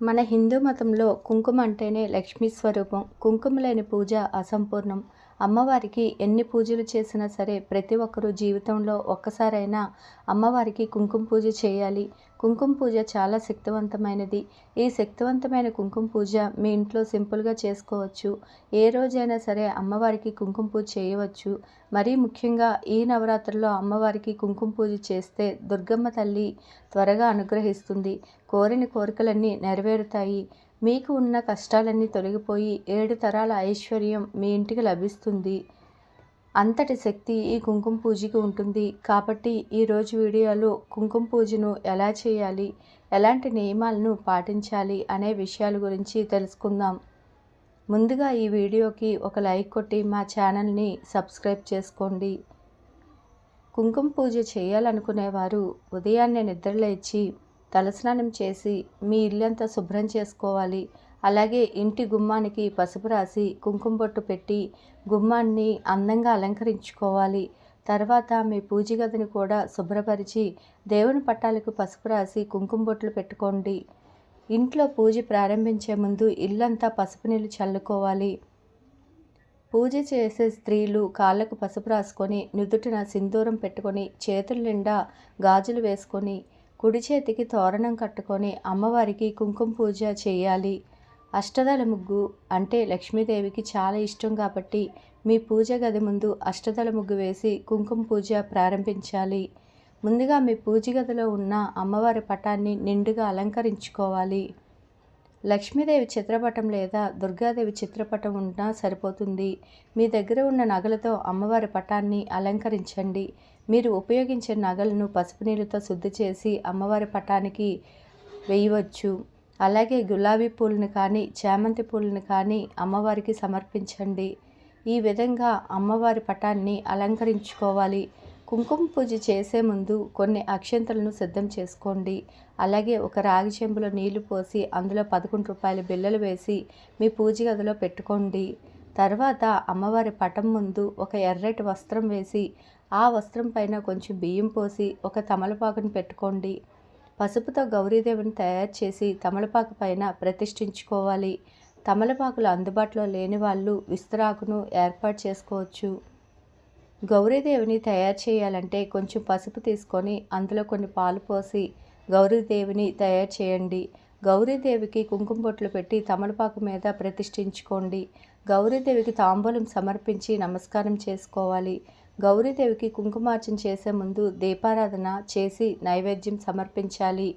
మన హిందూ మతంలో కుంకుమ అంటేనే లక్ష్మీ స్వరూపం. కుంకుమ లేని పూజ అసంపూర్ణం. అమ్మవారికి ఎన్ని పూజలు చేసినా సరే ప్రతి ఒక్కరూ జీవితంలో ఒక్కసారైనా అమ్మవారికి కుంకుమ పూజ చేయాలి. కుంకుమ పూజ చాలా శక్తివంతమైనది. ఈ శక్తివంతమైన కుంకుమ పూజ మీ ఇంట్లో సింపుల్గా చేసుకోవచ్చు. ఏ రోజైనా సరే అమ్మవారికి కుంకుమ పూజ చేయవచ్చు. మరీ ముఖ్యంగా ఈ నవరాత్రిలో అమ్మవారికి కుంకుమ పూజ చేస్తే దుర్గమ్మ తల్లి త్వరగా అనుగ్రహిస్తుంది. కోరిన కోరికలన్నీ నెరవేరుతాయి. మీకు ఉన్న కష్టాలన్నీ తొలగిపోయి ఏడు తరాల ఐశ్వర్యం మీ ఇంటికి లభిస్తుంది. అంతటి శక్తి ఈ కుంకుమ పూజకి ఉంటుంది. కాబట్టి ఈరోజు వీడియోలో కుంకుమ పూజను ఎలా చేయాలి ఎలాంటి నియమాలను పాటించాలి అనే విషయాల గురించి తెలుసుకుందాం. ముందుగా ఈ వీడియోకి ఒక లైక్ కొట్టి మా ఛానల్ని సబ్స్క్రైబ్ చేసుకోండి. కుంకుమ పూజ చేయాలనుకునేవారు ఉదయాన్నే నిద్రలేచి తలస్నానం చేసి మీ ఇల్లంతా శుభ్రం చేసుకోవాలి. అలాగే ఇంటి గుమ్మానికి పసుపు రాసి కుంకుమ బొట్టు పెట్టి గుమ్మాన్ని అందంగా అలంకరించుకోవాలి. తర్వాత మీ పూజ గదిని కూడా శుభ్రపరిచి దేవుని పట్టాలకు పసుపు రాసి కుంకుమ బొట్లు పెట్టుకోండి. ఇంట్లో పూజ ప్రారంభించే ముందు ఇల్లంతా పసుపు నీళ్ళు చల్లుకోవాలి. పూజ చేసే స్త్రీలు కాళ్ళకు పసుపు రాసుకొని నుదుటిన సింధూరం పెట్టుకొని చేతుల నిండా గాజులు వేసుకొని కుడి చేతికి తోరణం కట్టుకొని అమ్మవారికి కుంకుమ పూజ చేయాలి. అష్టదళ ముగ్గు అంటే లక్ష్మీదేవికి చాలా ఇష్టం కాబట్టి మీ పూజ గది ముందు అష్టదళ ముగ్గు వేసి కుంకుమ పూజ ప్రారంభించాలి. ముందుగా మీ పూజ గదిలో ఉన్న అమ్మవారి పటాన్ని నిండుగా అలంకరించుకోవాలి. లక్ష్మీదేవి చిత్రపటం లేదా దుర్గాదేవి చిత్రపటం ఉన్నా సరిపోతుంది. మీ దగ్గర ఉన్న నగలతో అమ్మవారి పటాన్ని అలంకరించండి. మీరు ఉపయోగించే నగలను పసుపు నీళ్ళతో శుద్ధి చేసి అమ్మవారి పటానికి వేయవచ్చు. అలాగే గులాబీ పూలను కానీ చామంతి పూలను కానీ అమ్మవారికి సమర్పించండి. ఈ విధంగా అమ్మవారి పటాన్ని అలంకరించుకోవాలి. కుంకుమ పూజ చేసే ముందు కొన్ని అక్షంతలను సిద్ధం చేసుకోండి. అలాగే ఒక రాగి చెంబులో నీళ్ళు పోసి అందులో పదకొండు రూపాయల బిల్లలు వేసి మీ పూజ గదిలో పెట్టుకోండి. తర్వాత అమ్మవారి పటం ముందు ఒక ఎర్రటి వస్త్రం వేసి ఆ వస్త్రం పైన కొంచెం బియ్యం పోసి ఒక తమలపాకును పెట్టుకోండి. పసుపుతో గౌరీదేవిని తయారు చేసి తమలపాకు పైన ప్రతిష్ఠించుకోవాలి. తమలపాకులు అందుబాటులో లేని వాళ్ళు విస్తరాకును ఏర్పాటు చేసుకోవచ్చు. గౌరీదేవిని తయారు చేయాలంటే కొంచెం పసుపు తీసుకొని అందులో కొన్ని పాలు పోసి గౌరీదేవిని తయారు చేయండి. గౌరీదేవికి కుంకుమ బొట్లు పెట్టి తమలపాకు మీద ప్రతిష్ఠించుకోండి. గౌరీదేవికి తాంబూలం సమర్పించి నమస్కారం చేసుకోవాలి. గౌరీదేవికి కుంకుమార్చన చేసే ముందు దీపారాధన చేసి నైవేద్యం సమర్పించాలి.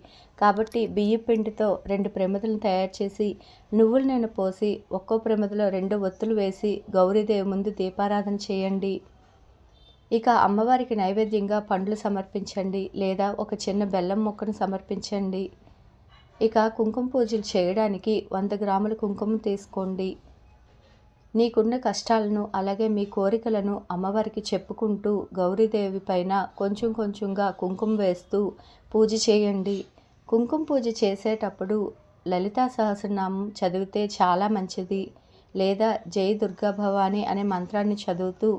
కాబట్టి బియ్య పిండితో రెండు ప్రమిదలను తయారు చేసి నువ్వుల నేను పోసి ఒక్కో ప్రమిదలో రెండు ఒత్తులు వేసి గౌరీదేవి ముందు దీపారాధన చేయండి. ఇక అమ్మవారికి నైవేద్యంగా పండ్లు సమర్పించండి లేదా ఒక చిన్న బెల్లం మొక్కను సమర్పించండి. ఇక కుంకుమ పూజలు చేయడానికి వంద గ్రాముల కుంకుమ తీసుకోండి. నీకున్న కష్టాలను అలాగే మీ కోరికలను అమ్మవారికి చెప్పుకుంటూ గౌరీదేవి పైన కొంచెం కొంచెంగా కుంకుమ వేస్తూ పూజ చేయండి. కుంకుమ పూజ చేసేటప్పుడు లలితా సహస్రనామం చదివితే చాలా మంచిది. లేదా జై దుర్గా భవాని అనే మంత్రాన్ని చదువుతూ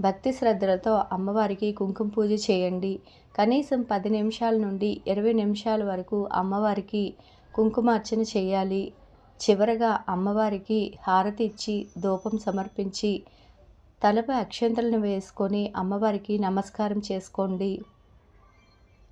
భక్తి శ్రద్ధలతో అమ్మవారికి కుంకుమ పూజ చేయండి. కనీసం పది నిమిషాల నుండి ఇరవై నిమిషాల వరకు అమ్మవారికి కుంకుమార్చన చేయాలి. చివరగా అమ్మవారికి హారతి ఇచ్చి ధూపం సమర్పించి తలపై అక్షంతలను వేసుకొని అమ్మవారికి నమస్కారం చేసుకోండి.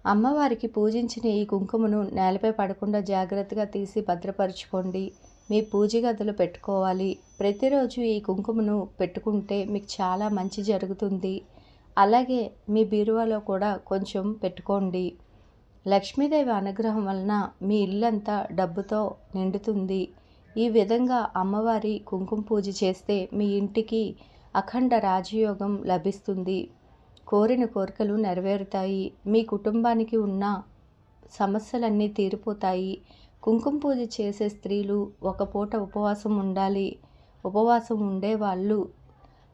అమ్మవారికి పూజించిన ఈ కుంకుమను నేలపై పడకుండా జాగ్రత్తగా తీసి భద్రపరుచుకోండి. మీ పూజ గదిలో పెట్టుకోవాలి. ప్రతిరోజు ఈ కుంకుమను పెట్టుకుంటే మీకు చాలా మంచి జరుగుతుంది. అలాగే మీ బీరువాలో కూడా కొంచెం పెట్టుకోండి. లక్ష్మీదేవి అనుగ్రహం వలన మీ ఇల్లంతా డబ్బుతో నిండుతుంది. ఈ విధంగా అమ్మవారి కుంకుమ పూజ చేస్తే మీ ఇంటికి అఖండ రాజయోగం లభిస్తుంది. కోరిన కోరికలు నెరవేరుతాయి. మీ కుటుంబానికి ఉన్న సమస్యలన్నీ తీరిపోతాయి. కుంకుమ పూజ చేసే స్త్రీలు ఒక పూట ఉపవాసం ఉండాలి. ఉపవాసం ఉండే వాళ్ళు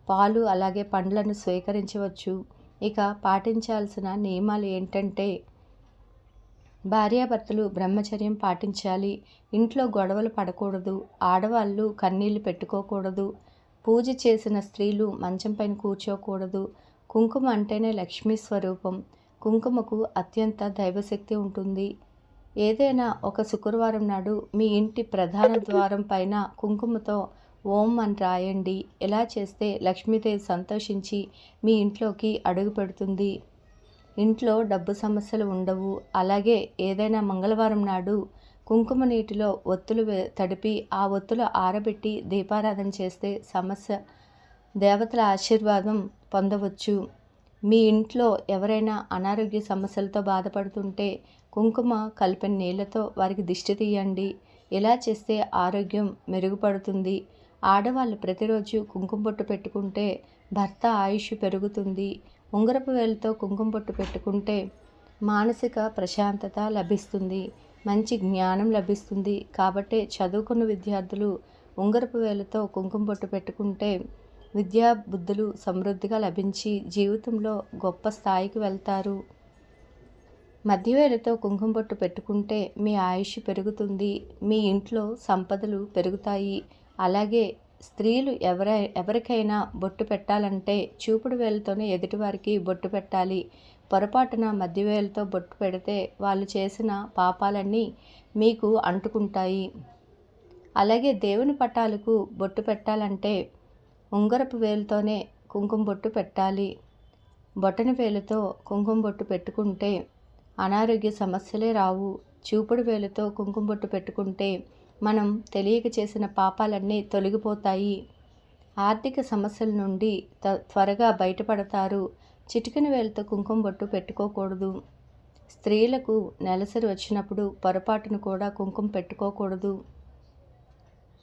పాలు అలాగే పండ్లను స్వీకరించవచ్చు. ఇక పాటించాల్సిన నియమాలు ఏంటంటే భార్యాభర్తలు బ్రహ్మచర్యం పాటించాలి. ఇంట్లో గొడవలు పడకూడదు. ఆడవాళ్ళు కన్నీళ్ళు పెట్టుకోకూడదు. పూజ చేసిన స్త్రీలు మంచం పైన కూర్చోకూడదు. కుంకుమ అంటేనే లక్ష్మీ స్వరూపం. కుంకుమకు అత్యంత దైవశక్తి ఉంటుంది. ఏదైనా ఒక శుక్రవారం నాడు మీ ఇంటి ప్రధాన ద్వారం పైన కుంకుమతో ఓం అని రాయండి. ఇలా చేస్తే లక్ష్మీదేవి సంతోషించి మీ ఇంట్లోకి అడుగు పెడుతుంది? ఇంట్లో డబ్బు సమస్యలు ఉండవు. అలాగే ఏదైనా మంగళవారం నాడు కుంకుమ నీటిలో ఒత్తులు తడిపి ఆ ఒత్తులు ఆరబెట్టి దీపారాధన చేస్తే సమస్య దేవతల ఆశీర్వాదం పొందవచ్చు. మీ ఇంట్లో ఎవరైనా అనారోగ్య సమస్యలతో బాధపడుతుంటే కుంకుమ కలిపిన నీళ్ళతో వారికి దిష్టి తీయండి. ఇలా చేస్తే ఆరోగ్యం మెరుగుపడుతుంది. ఆడవాళ్ళు ప్రతిరోజు కుంకుమ బొట్టు పెట్టుకుంటే భర్త ఆయుష్ పెరుగుతుంది. ఉంగరపు వేలతో కుంకుమ బొట్టు పెట్టుకుంటే మానసిక ప్రశాంతత లభిస్తుంది. మంచి జ్ఞానం లభిస్తుంది. కాబట్టి చదువుకున్న విద్యార్థులు ఉంగరపు వేలతో కుంకుమ బొట్టు పెట్టుకుంటే విద్యా బుద్ధులు సమృద్ధిగా లభించి జీవితంలో గొప్ప స్థాయికి వెళ్తారు. మధ్యవేళతో కుంకుమ బొట్టు పెట్టుకుంటే మీ ఆయుష్ పెరుగుతుంది మీ ఇంట్లో సంపదలు పెరుగుతాయి. అలాగే స్త్రీలు ఎవరై ఎవరికైనా బొట్టు పెట్టాలంటే చూపుడు వేలతోనే ఎదుటివారికి బొట్టు పెట్టాలి. పొరపాటున మధ్యవేలతో బొట్టు పెడితే వాళ్ళు చేసిన పాపాలన్నీ మీకు అంటుకుంటాయి. అలాగే దేవుని పటాలకు బొట్టు పెట్టాలంటే ఉంగరపు వేలుతోనే కుంకుమ బొట్టు పెట్టాలి. బొట్టని వేలుతో కుంకుమ బొట్టు పెట్టుకుంటే అనారోగ్య సమస్యలే రావు. చూపుడు వేలుతో కుంకుమ బొట్టు పెట్టుకుంటే మనం తెలియక చేసిన పాపాలన్నీ తొలగిపోతాయి. ఆర్థిక సమస్యల నుండి త్వరగా బయటపడతారు. చిటికిన వేలతో కుంకుమ బొట్టు పెట్టుకోకూడదు. స్త్రీలకు నెలసరి వచ్చినప్పుడు పొరపాటును కూడా కుంకుమ పెట్టుకోకూడదు.